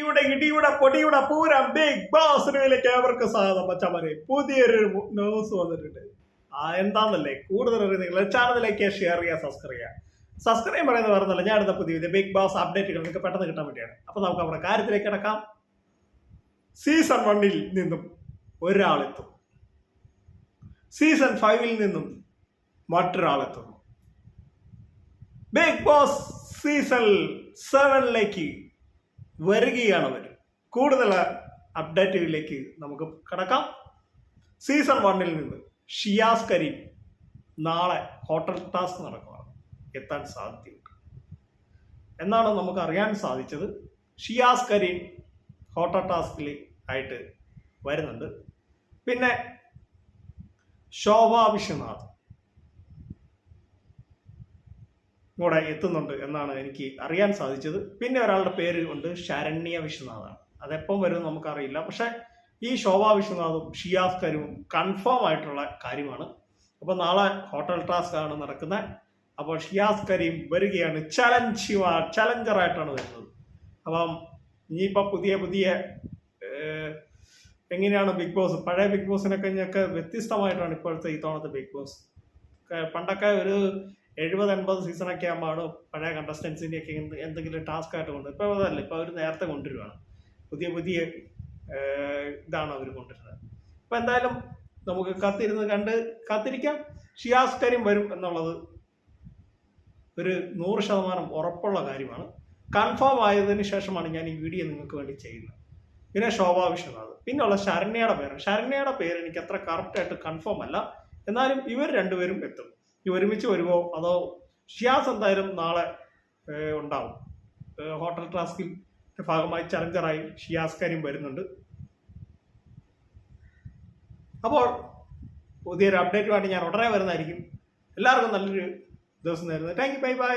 ഇവിടെ ഇടിയുടെ പൊടിയുടെ പൂരം ബിഗ് ബോസിലേക്ക് അവർക്ക് സ്വാഗതം. പച്ചമരെ പുതിയൊരു ന്യൂസ് വന്നിട്ടുണ്ട്. ആ എന്താന്നല്ലേ? കൂടുതൽ നിങ്ങൾ ചാനലിലേക്ക് ഷെയർ ചെയ്യുക സബ്സ്ക്രൈബ് ചെയ്യുക. സബ്സ്ക്രൈബ് പറയുന്നത് പറയുന്നില്ല ഞാൻ എടുത്ത പുതിയ പുതിയ ബിഗ് ബോസ് അപ്ഡേറ്റുകൾ നിങ്ങൾക്ക് പെട്ടെന്ന് കിട്ടാൻ വേണ്ടിയാണ്. അപ്പൊ നമുക്ക് നമ്മുടെ കാര്യത്തിലേക്ക് കിടക്കാം. സീസൺ വണ്ണിൽ നിന്നും ഒരാളെത്തും സീസൺ ഫൈവിൽ നിന്നും മറ്റൊരാളെത്തുന്നു. ബിഗ് ബോസ് സീസൺ സെവനിലേക്ക് വരികയാണ് അവർ കൂടുതൽ അപ്ഡേറ്റുകളിലേക്ക് നമുക്ക് കടക്കാം. സീസൺ വണ്ണിൽ നിന്ന് ഷിയാസ് കരീം നാളെ ഹോട്ടൽ ടാസ് നടക്കുകയാണ് എത്താൻ സാധ്യതയുണ്ട്. എന്നാണ് നമുക്ക് അറിയാൻ സാധിച്ചത്. ഷിയാസ് കരീം ഹോട്ടൽ ടാസ്കിൽ ആയിട്ട് വരുന്നുണ്ട്. പിന്നെ ശോഭാ വിശ്വനാഥ് കൂടെ എത്തുന്നുണ്ട് എന്നാണ് എനിക്ക് അറിയാൻ സാധിച്ചത്. പിന്നെ ഒരാളുടെ പേര് ഉണ്ട് ശരണ്യ വിശ്വനാഥാണ്. അതെപ്പം വരും നമുക്കറിയില്ല. പക്ഷെ ഈ ശോഭാ വിശ്വനാഥും ഷിയാസ് കരുവും കൺഫേം ആയിട്ടുള്ള കാര്യമാണ്. അപ്പോൾ നാളെ ഹോട്ടൽ ടാസ്ക് ആണ് നടക്കുന്നത്. അപ്പോൾ ഷിയാസ് കരീം വരികയാണ്. ചലഞ്ച് ചലഞ്ചറായിട്ടാണ് വരുന്നത്. അപ്പം ഇനിയിപ്പോൾ പുതിയ പുതിയ എങ്ങനെയാണ് ബിഗ് ബോസ്? പഴയ ബിഗ് ബോസിനൊക്കെ ഞൊക്കെ വ്യത്യസ്തമായിട്ടാണ് ഇപ്പോഴത്തെ ഈ തവണത്തെ ബിഗ് ബോസ്. പണ്ടൊക്കെ ഒരു എഴുപത് എൺപത് സീസണൊക്കെ ആകുമ്പോഴാണ് പഴയ കണ്ടസ്റ്റൻസിന്റെയൊക്കെ എന്ത് എന്തെങ്കിലും ടാസ്ക് ആയിട്ട് കൊണ്ട് ഇപ്പോൾ അതല്ല ഇപ്പോൾ അവർ നേരത്തെ കൊണ്ടുവരുവാണ്. പുതിയ പുതിയ ഇതാണ് അവർ കൊണ്ടുവരുന്നത്. അപ്പോൾ എന്തായാലും നമുക്ക് കത്തിരുന്ന് കണ്ട് കാത്തിരിക്കാം. ഷിയാസ് കരീം വരും എന്നുള്ളത് ഒരു നൂറ് ശതമാനം ഉറപ്പുള്ള കാര്യമാണ്. കൺഫേം ആയതിനു ശേഷമാണ് ഞാൻ ഈ വീഡിയോ നിങ്ങൾക്ക് വേണ്ടി ചെയ്യുന്നത്. പിന്നെ ശോഭാ വിശ്വനാഥ് പിന്നെയുള്ള ശരണ്യയുടെ പേര് ശരണ്യയുടെ പേര് എനിക്ക് അത്ര കറക്റ്റായിട്ട് കൺഫേം അല്ല. എന്നാലും ഇവർ രണ്ടുപേരും എത്തും. ഈ ഒരുമിച്ച് വരുമോ അതോ ഷിയാസ് എന്തായാലും നാളെ ഉണ്ടാവും. ഹോട്ടൽ ടാസ്കിൽ ഭാഗമായി ചലഞ്ചറായി ഷിയാസ് കാര്യം വരുന്നുണ്ട്. അപ്പോൾ പുതിയൊരു അപ്ഡേറ്റുമായിട്ട് ഞാൻ ഉടനെ വരുന്നതായിരിക്കും. എല്ലാവർക്കും നല്ലൊരു ദിവസം നേരുന്നത് താങ്ക് യു ബൈ ബൈ